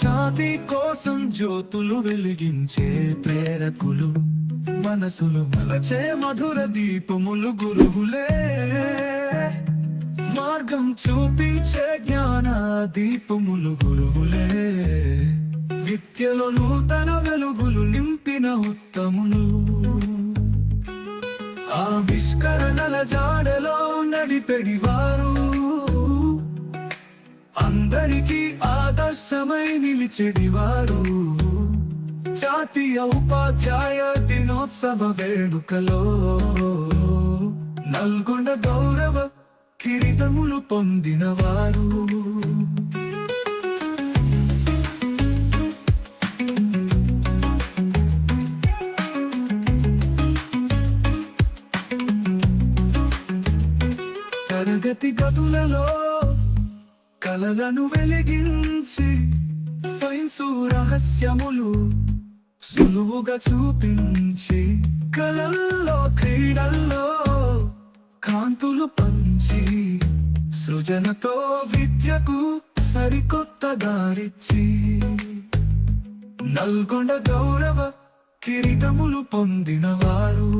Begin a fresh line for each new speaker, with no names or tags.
జాతి కోసం జ్యోతులు వెలిగించే ప్రేరకులు. మనసులు మలచే మధుర దీపములు గురువులే. మార్గం చూపించే జ్ఞాన దీపములు గురువులే. విద్యలో నూతన వెలుగులు నింపిన ఉత్తములు. ఆవిష్కరణల జాడలో నడిపెడివారు అందరికీ ఆదర్శమై నిలిచెడివారు జాతీయ ఉపాధ్యాయ దినోత్సవ వేడుకలో నల్గొండ గౌరవ కిరీటములు పొందినవారు తరగతి గదులలో కలలను వెలిగించి సైన్సు రహస్యములు సులువుగా చూపించి కలల్లో క్రీడల్లో కాంతులు పంచి సృజనతో విద్యకు సరికొత్త దారిచ్చి నల్గొండ గౌరవ కిరీటములు పొందినవారు